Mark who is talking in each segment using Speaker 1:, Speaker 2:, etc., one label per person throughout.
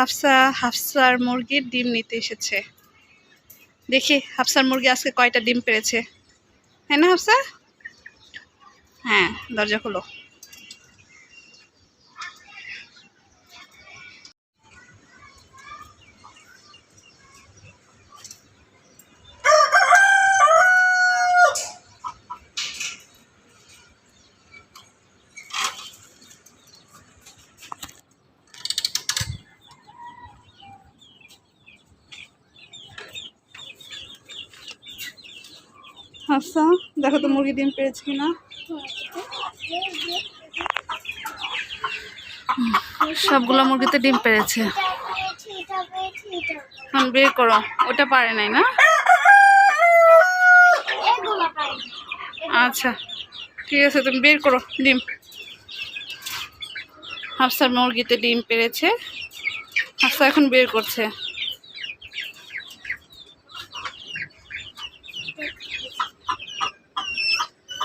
Speaker 1: হাফসা, হাফসার মুরগির ডিম নিতে এসেছে। দেখি, হাফসার মুরগি আজকে কয়টা ডিম পেরেছে? হ্যাঁ না, হাফসা? হ্যাঁ দরজা খোলো। হাফসা দেখো তো মুরগি ডিম পেরেছে কিনা। সবগুলো মুরগিতে ডিম পেরেছে। এখন বের করো, ওটা পারে নাই না? আচ্ছা ঠিক আছে, তুমি বের করো ডিম। হাফসার মুরগিতে ডিম পেরেছে। হাফসা এখন বের করছে হুম। তো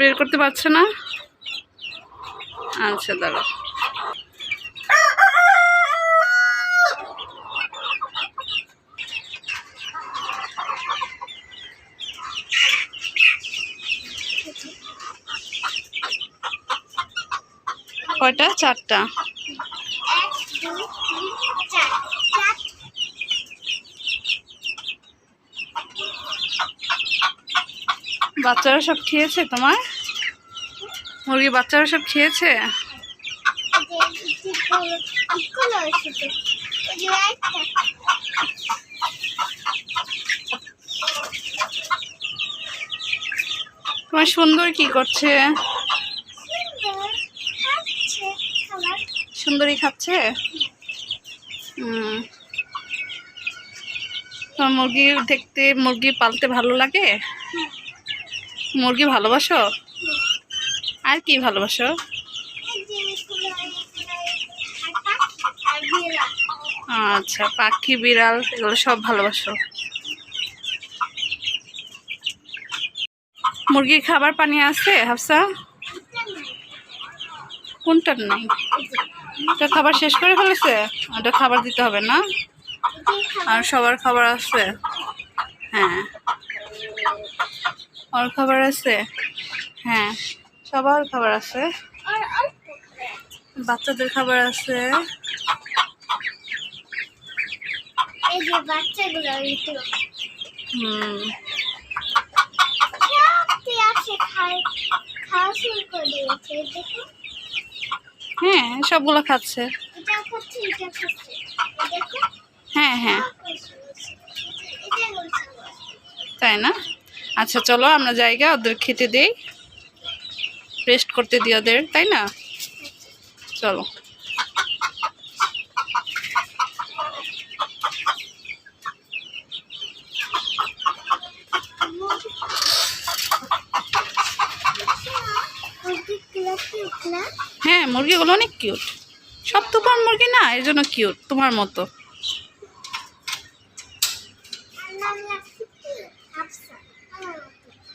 Speaker 1: বের করতে পারছে না? আচ্ছা দাঁড়াও। কয়টা? চারটা। বাচ্চারা সব খেয়েছে তোমার? মুরগি বাচ্চারা সব খেয়েছে? তোমার সুন্দর কি করছে? সুন্দরী খাচ্ছে। তোমার মুরগি দেখতে, মুরগি পালতে ভালো লাগে? মুরগি ভালোবাসো? আর কি ভালোবাসো? আচ্ছা পাখি, বিড়াল, এগুলো সব ভালোবাসো। মুরগির খাবার পানি আছে, হাফসা? কোনটার নেই? ওটা খাবার শেষ করে ফেলেছে? ওটা খাবার দিতে হবে না? আর সবার খাবার আছে? হ্যাঁ। ওর খাবার আছে? হ্যাঁ। সবার খাবার আছে? বাচ্চাদের খাবার আছে? হুম।
Speaker 2: খাওয়া শুরু করে দিয়েছে দেখো।
Speaker 1: হ্যাঁ সবগুলো খাচ্ছে। হ্যাঁ হ্যাঁ। তাই না? আচ্ছা চলো আমরা জায়গা ওদের খেতে দিই। রেস্ট করতে দিই ওদের তাই না? চলো
Speaker 2: না
Speaker 1: হ্যাঁ মুরগিগুলো অনেক কিউট সব তোমার মুরগি না এর জন্য কিউট তোমার মতো।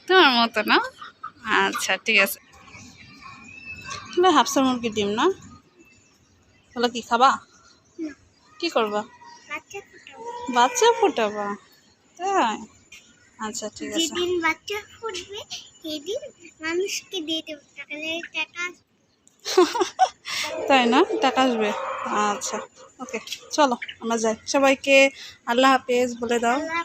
Speaker 1: তোমার মতো না? আচ্ছা ঠিক আছে। না হাফসা মুরগির ডিম না? ওগুলো কি খাবা? কি করবা?
Speaker 2: বাচ্চা ফোটাবা
Speaker 1: তাই? আচ্ছা ঠিক আছে।
Speaker 2: যেদিন বাচ্চা ফুটবে সেদিন মানুষকে দিয়ে দেবো। টাকা টাকা
Speaker 1: তাই না? টাকা আসবে? আচ্ছা ওকে চলো আমরা যাই। সবাইকে আল্লাহ হাফেজ বলে দাও।
Speaker 2: আল্লাহ